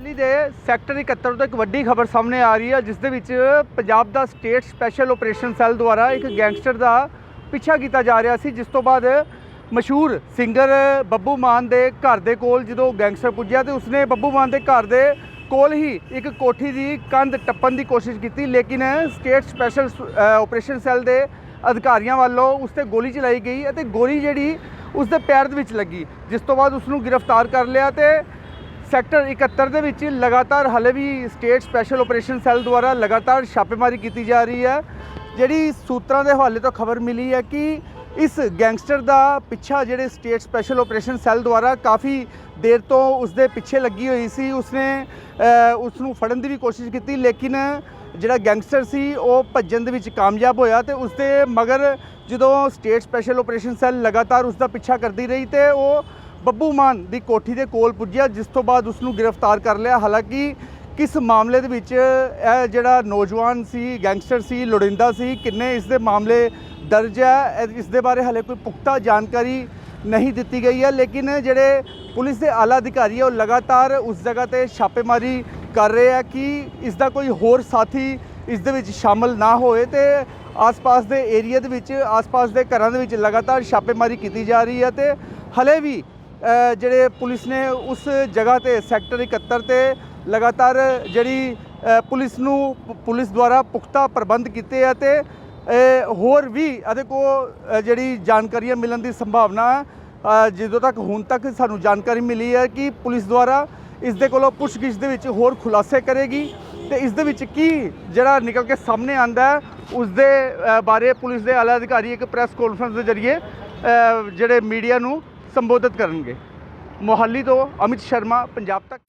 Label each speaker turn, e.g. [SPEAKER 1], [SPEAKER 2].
[SPEAKER 1] ਦਿੱਲੀ ਦੇ ਸੈਕਟਰ 71 ਤੋਂ ਇੱਕ ਵੱਡੀ ਖਬਰ ਸਾਹਮਣੇ ਆ ਰਹੀ ਹੈ, ਜਿਸ ਦੇ ਵਿੱਚ ਪੰਜਾਬ ਦਾ ਸਟੇਟ ਸਪੈਸ਼ਲ ਆਪਰੇਸ਼ਨ ਸੈੱਲ ਦੁਆਰਾ ਇੱਕ ਗੈਂਗਸਟਰ ਦਾ ਪਿੱਛਾ ਕੀਤਾ ਜਾ ਰਿਹਾ ਸੀ, ਜਿਸ ਤੋਂ ਬਾਅਦ ਮਸ਼ਹੂਰ ਸਿੰਗਰ ਬੱਬੂ ਮਾਨ ਦੇ ਘਰ ਦੇ ਕੋਲ ਜਦੋਂ ਗੈਂਗਸਟਰ ਪੁੱਜਿਆ ਤੇ ਉਸਨੇ ਬੱਬੂ ਮਾਨ ਦੇ ਘਰ ਦੇ ਕੋਲ ਹੀ ਇੱਕ ਕੋਠੀ ਦੀ ਕੰਧ ਟੱਪਣ ਦੀ ਕੋਸ਼ਿਸ਼ ਕੀਤੀ, ਲੇਕਿਨ ਸਟੇਟ ਸਪੈਸ਼ਲ ਆਪਰੇਸ਼ਨ ਸੈੱਲ ਦੇ ਅਧਿਕਾਰੀਆਂ ਵੱਲੋਂ ਉਸ ਤੇ ਗੋਲੀ ਚਲਾਈ ਗਈ ਅਤੇ ਗੋਲੀ ਜਿਹੜੀ ਉਸ ਦੇ ਪੈਰ ਦੇ ਵਿੱਚ ਲੱਗੀ, ਜਿਸ ਤੋਂ ਬਾਅਦ ਉਸ ਨੂੰ ਗ੍ਰਿਫਤਾਰ ਕਰ ਲਿਆ ਤੇ ਸੈਕਟਰ 71 ਦੇ ਵਿੱਚ ਲਗਾਤਾਰ ਹਲੇ ਵੀ ਸਟੇਟ ਸਪੈਸ਼ਲ ਆਪਰੇਸ਼ਨ ਸੈੱਲ ਦੁਆਰਾ ਲਗਾਤਾਰ ਛਾਪੇਮਾਰੀ ਕੀਤੀ ਜਾ ਰਹੀ ਹੈ ਜਿਹੜੀ ਸੂਤਰਾਂ ਦੇ ਹਵਾਲੇ ਤੋਂ ਖਬਰ ਮਿਲੀ ਹੈ ਕਿ ਇਸ ਗੈਂਗਸਟਰ ਦਾ ਪਿੱਛਾ ਜਿਹੜੇ ਸਟੇਟ ਸਪੈਸ਼ਲ ਆਪਰੇਸ਼ਨ ਸੈੱਲ ਦੁਆਰਾ ਕਾਫੀ ਦੇਰ ਤੋਂ ਉਸ ਦੇ ਪਿੱਛੇ ਲੱਗੀ ਹੋਈ ਸੀ ਉਸਨੇ ਅ, ਉਸ ਨੂੰ ਫੜਨ ਦੀ ਵੀ ਕੋਸ਼ਿਸ਼ ਕੀਤੀ ਲੇਕਿਨ ਜਿਹੜਾ ਗੈਂਗਸਟਰ ਸੀ ਉਹ ਭੱਜਣ ਦੇ ਵਿੱਚ ਕਾਮਯਾਬ ਹੋਇਆ ਤੇ ਉਸ ਦੇ ਮਗਰ ਜਦੋਂ ਸਟੇਟ ਸਪੈਸ਼ਲ ਆਪਰੇਸ਼ਨ ਸੈੱਲ ਲਗਾਤਾਰ ਉਸ ਦਾ ਪਿੱਛਾ ਕਰਦੀ ਰਹੀ ਤੇ ਉਹ ਬੱਬੂ ਮਾਨ ਦੀ ਕੋਠੀ ਦੇ ਕੋਲ ਪੁੱਜਿਆ, ਜਿਸ ਤੋਂ ਬਾਅਦ ਉਸ ਨੂੰ ਗ੍ਰਿਫਤਾਰ ਕਰ ਲਿਆ। ਹਾਲਾਂਕਿ ਕਿਸ ਮਾਮਲੇ ਦੇ ਵਿੱਚ ਇਹ ਜਿਹੜਾ ਨੌਜਵਾਨ ਸੀ, ਗੈਂਗਸਟਰ ਸੀ, ਲੋੜਿੰਦਾ ਸੀ, ਕਿੰਨੇ ਇਸ ਦੇ ਮਾਮਲੇ ਦਰਜ ਹੈ ਇਸ ਦੇ ਬਾਰੇ ਹਲੇ ਕੋਈ ਪੁਖਤਾ ਜਾਣਕਾਰੀ ਨਹੀਂ ਦਿੱਤੀ ਗਈ ਹੈ, ਲੇਕਿਨ ਜਿਹੜੇ ਪੁਲਿਸ ਦੇ ਆਲਾ ਅਧਿਕਾਰੀ ਹੈ, ਉਹ ਲਗਾਤਾਰ ਉਸ ਜਗ੍ਹਾ ਤੇ ਛਾਪੇਮਾਰੀ ਕਰ ਰਹੇ ਆ ਕਿ ਇਸ ਦਾ ਕੋਈ ਹੋਰ ਸਾਥੀ ਇਸ ਦੇ ਵਿੱਚ ਸ਼ਾਮਲ ਨਾ ਹੋਏ ਤੇ ਆਸ-ਪਾਸ ਦੇ ਏਰੀਆ ਦੇ ਵਿੱਚ, ਆਸ-ਪਾਸ ਦੇ ਘਰਾਂ ਦੇ ਵਿੱਚ ਲਗਾਤਾਰ ਛਾਪੇਮਾਰੀ ਕੀਤੀ ਜਾ ਰਹੀ ਹੈ ਤੇ ਹਲੇ ਵੀ ਜਿਹੜੇ ਪੁਲਿਸ ਨੇ ਉਸ ਜਗ੍ਹਾ ਤੇ ਸੈਕਟਰ 71 ਤੇ ਲਗਾਤਾਰ ਜਿਹੜੀ ਪੁਲਿਸ ਨੂੰ ਪੁਲਿਸ ਦੁਆਰਾ ਪੁਖਤਾ ਪ੍ਰਬੰਧ ਕੀਤੇ ਆ ਤੇ ਹੋਰ ਵੀ ਇਹਦੇ ਕੋ ਜਿਹੜੀ ਜਾਣਕਾਰੀਆਂ ਮਿਲਣ ਦੀ ਸੰਭਾਵਨਾ ਹੈ ਜਦੋਂ ਤੱਕ ਹੁਣ ਤੱਕ ਸਾਨੂੰ ਜਾਣਕਾਰੀ ਮਿਲੀ ਹੈ ਕਿ ਪੁਲਿਸ ਦੁਆਰਾ ਇਸ ਦੇ ਕੋਲੋਂ ਪੁੱਛਗਿੱਛ ਦੇ ਵਿੱਚ ਹੋਰ ਖੁਲਾਸੇ ਕਰੇਗੀ ਤੇ ਇਸ ਦੇ ਵਿੱਚ ਕੀ ਜਿਹੜਾ ਨਿਕਲ ਕੇ ਸਾਹਮਣੇ ਆਂਦਾ ਹੈ, ਉਸ ਦੇ ਬਾਰੇ ਪੁਲਿਸ ਦੇ ਆਲਾ ਅਧਿਕਾਰੀ ਇੱਕ ਪ੍ਰੈਸ ਕਾਨਫਰੰਸ ਦੇ ਜ਼ਰੀਏ ਜਿਹੜੇ ਮੀਡੀਆ ਨੂੰ ਸੰਬੋਧਿਤ ਕਰਨਗੇ। ਮੋਹਾਲੀ ਤੋਂ ਅਮਿਤ ਸ਼ਰਮਾ ਪੰਜਾਬ ਤੱਕ।